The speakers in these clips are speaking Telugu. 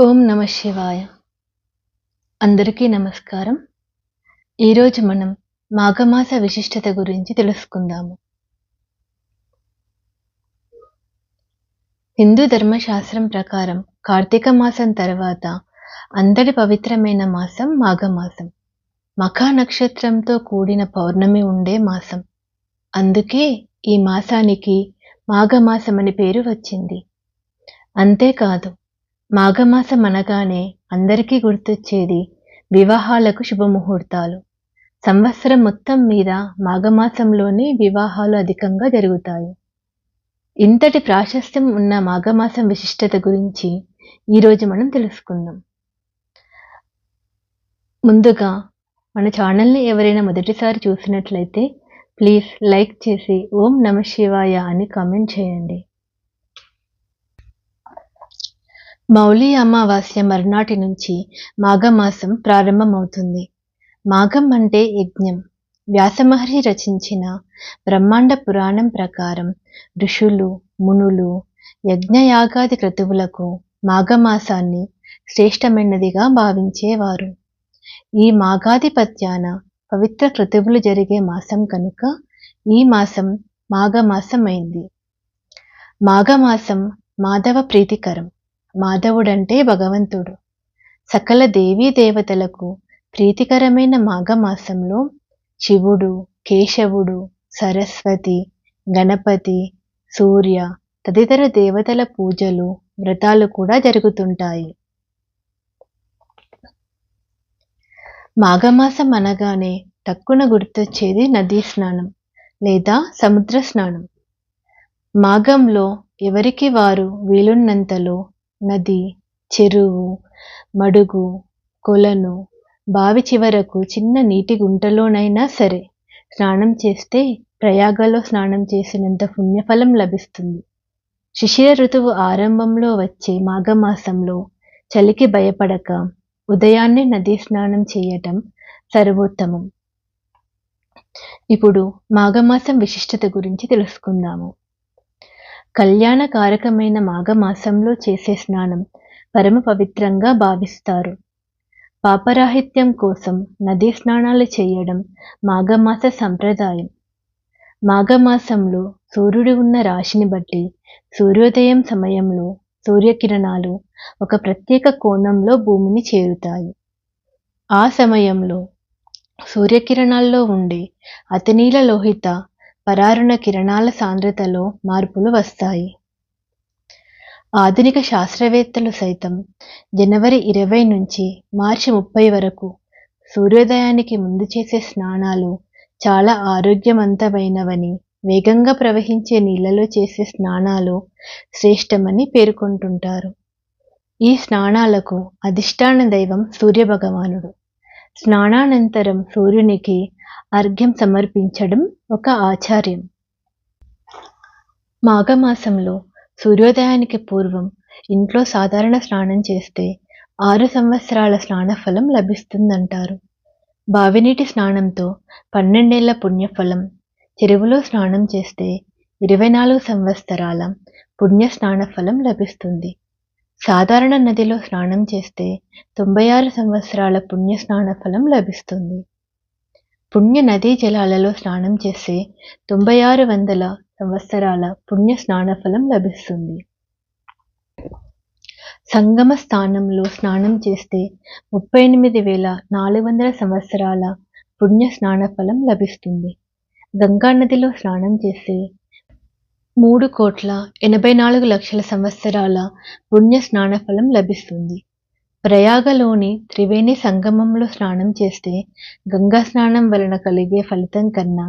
ఓం నమ శివాయ. అందరికీ నమస్కారం. ఈరోజు మనం మాఘమాస విశిష్టత గురించి తెలుసుకుందాము. హిందూ ధర్మశాస్త్రం ప్రకారం కార్తీక మాసం తర్వాత అందరి పవిత్రమైన మాసం మాఘమాసం. మఖా నక్షత్రంతో కూడిన పౌర్ణమి ఉండే మాసం. అందుకే ఈ మాసానికి మాఘమాసం అని పేరు వచ్చింది. అంతేకాదు మాఘమాసం అనగానే అందరికీ గుర్తొచ్చేది వివాహాలకు శుభముహూర్తాలు. సంవత్సరం మొత్తం మీద మాఘమాసంలోనే వివాహాలు అధికంగా జరుగుతాయి. ఇంతటి ప్రాశస్త్యం ఉన్న మాఘమాసం విశిష్టత గురించి ఈరోజు మనం తెలుసుకుందాం. ముందుగా మన ఛానల్ని ఎవరైనా మొదటిసారి చూసినట్లయితే ప్లీజ్ లైక్ చేసి ఓం నమ శివాయ అని కామెంట్ చేయండి. మౌలి అమావాస్య మర్నాటి నుంచి మాఘమాసం ప్రారంభమవుతుంది. మాఘం అంటే యజ్ఞం. వ్యాసమహర్షి రచించిన బ్రహ్మాండ పురాణం ప్రకారం ఋషులు మునులు యజ్ఞయాగాది క్రతువులకు మాఘమాసాన్ని శ్రేష్టమైనదిగా భావించేవారు. ఈ మాఘాధిపత్యాన పవిత్ర క్రతువులు జరిగే మాసం కనుక ఈ మాసం మాఘమాసం అయింది మాఘమాసం మాధవ ప్రీతికరం. మాధవుడంటే భగవంతుడు. సకల దేవీ దేవతలకు ప్రీతికరమైన మాఘమాసంలో శివుడు కేశవుడు సరస్వతి గణపతి సూర్య తదితర దేవతల పూజలు వ్రతాలు కూడా జరుగుతుంటాయి. మాఘమాసం అనగానే టక్కున గుర్తొచ్చేది నదీ స్నానం లేదా సముద్ర స్నానం. మాఘంలో ఎవరికి వారు వీలున్నంతలో నది చెరువు మడుగు కొలను బావి చివరకు చిన్న నీటి గుంటలోనైనా సరే స్నానం చేస్తే ప్రయాగలో స్నానం చేసినంత పుణ్యఫలం లభిస్తుంది. శిశిర ఋతువు ఆరంభంలో వచ్చే మాఘమాసంలో చలికి భయపడక ఉదయాన్నే నదీ స్నానం చేయటం సర్వోత్తమం. ఇప్పుడు మాఘమాసం విశిష్టత గురించి తెలుసుకుందాము. కళ్యాణకారకమైన మాఘమాసంలో చేసే స్నానం పరమ పవిత్రంగా భావిస్తారు. పాపరాహిత్యం కోసం నదీ స్నానాలు చేయడం మాఘమాస సంప్రదాయం. మాఘమాసంలో సూర్యుడు ఉన్న రాశిని బట్టి సూర్యోదయం సమయంలో సూర్యకిరణాలు ఒక ప్రత్యేక కోణంలో భూమిని చేరుతాయి. ఆ సమయంలో సూర్యకిరణాల్లో ఉండే అతినీల లోహిత పరారుణ కిరణాల సాంద్రతలో మార్పులు వస్తాయి. ఆధునిక శాస్త్రవేత్తలు సైతం జనవరి ఇరవై నుంచి మార్చి ముప్పై వరకు సూర్యోదయానికి ముందు చేసే స్నానాలు చాలా ఆరోగ్యవంతమైనవని వేగంగా ప్రవహించే నీళ్ళలో చేసే స్నానాలు శ్రేష్టమని పేర్కొంటుంటారు. ఈ స్నానాలకు అధిష్టాన దైవం సూర్యభగవానుడు. స్నానానంతరం సూర్యునికి అర్ఘ్యం సమర్పించడం ఒక ఆచార్యం. మాఘమాసంలో సూర్యోదయానికి పూర్వం ఇంట్లో సాధారణ స్నానం చేస్తే ఆరు సంవత్సరాల స్నానఫలం లభిస్తుందంటారు. బావినీటి స్నానంతో పన్నెండేళ్ళ పుణ్యఫలం చెరువులో స్నానం చేస్తే ఇరవై నాలుగు సంవత్సరాల పుణ్య స్నానఫలం లభిస్తుంది. సాధారణ నదిలో స్నానం చేస్తే తొంభై ఆరు సంవత్సరాల పుణ్య స్నాన ఫలం లభిస్తుంది. పుణ్య నదీ జలాలలో స్నానం చేస్తే తొంభై ఆరు వందల సంవత్సరాల పుణ్య స్నాన ఫలం లభిస్తుంది. సంగమ స్థానంలో స్నానం చేస్తే ముప్పై ఎనిమిది వేల నాలుగు వందల సంవత్సరాల పుణ్య స్నాన ఫలం లభిస్తుంది. గంగా నదిలో స్నానం చేస్తే మూడు కోట్ల ఎనభై నాలుగు లక్షల సంవత్సరాల పుణ్య స్నాన ఫలం లభిస్తుంది. ప్రయాగలోని త్రివేణి సంగమంలో స్నానం చేస్తే గంగా స్నానం వలన కలిగే ఫలితం కన్నా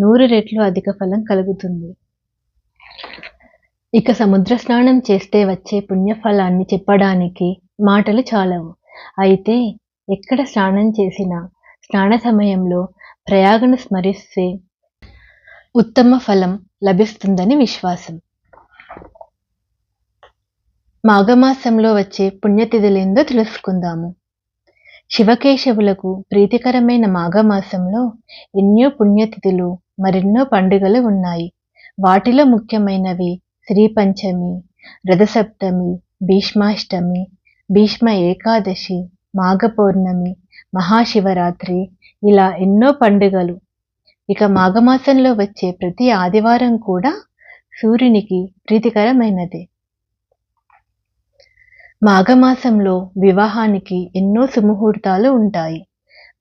నూరు రెట్లు అధిక ఫలం కలుగుతుంది. ఇక సముద్ర స్నానం చేస్తే వచ్చే పుణ్యఫలాన్ని చెప్పడానికి మాటలు చాలవు. అయితే ఎక్కడ స్నానం చేసినా స్నాన సమయంలో ప్రయాగను స్మరిస్తే ఉత్తమ ఫలం లభిస్తుందని విశ్వాసం. మాఘమాసంలో వచ్చే పుణ్యతిథులేందో తెలుసుకుందాము. శివకేశవులకు ప్రీతికరమైన మాఘమాసంలో ఎన్నో పుణ్యతిథులు మరెన్నో పండుగలు ఉన్నాయి. వాటిలో ముఖ్యమైనవి శ్రీపంచమి రథసప్తమి భీష్మాష్టమి భీష్మ ఏకాదశి మాఘ పౌర్ణమి మహాశివరాత్రి ఇలా ఎన్నో పండుగలు. ఇక మాఘమాసంలో వచ్చే ప్రతి ఆదివారం కూడా సూర్యునికి ప్రీతికరమైనదే. మాఘమాసంలో వివాహానికి ఎన్నో సుముహూర్తాలు ఉంటాయి.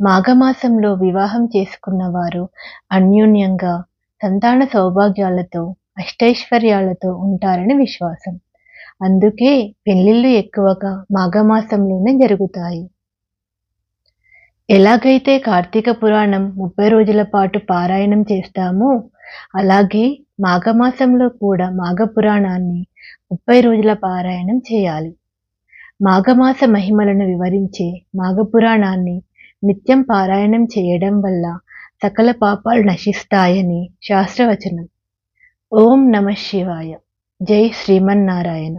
మాఘమాసంలో వివాహం చేసుకున్న వారు అన్యోన్యంగా సంతాన సౌభాగ్యాలతో అష్టైశ్వర్యాలతో ఉంటారని విశ్వాసం. అందుకే పెళ్ళిళ్ళు ఎక్కువగా మాఘమాసంలోనే జరుగుతాయి. ఎలాగైతే కార్తీక పురాణం ముప్పై రోజుల పాటు పారాయణం చేస్తామో అలాగే మాఘమాసంలో కూడా మాఘ పురాణాన్ని ముప్పై రోజుల పారాయణం చేయాలి. మాఘమాస మహిమలను వివరించే మాఘపురాణాన్ని నిత్యం పారాయణం చేయడం వల్ల సకల పాపాలు నశిస్తాయని శాస్త్రవచనం. ఓం నమ శివాయ. జై శ్రీమన్నారాయణ.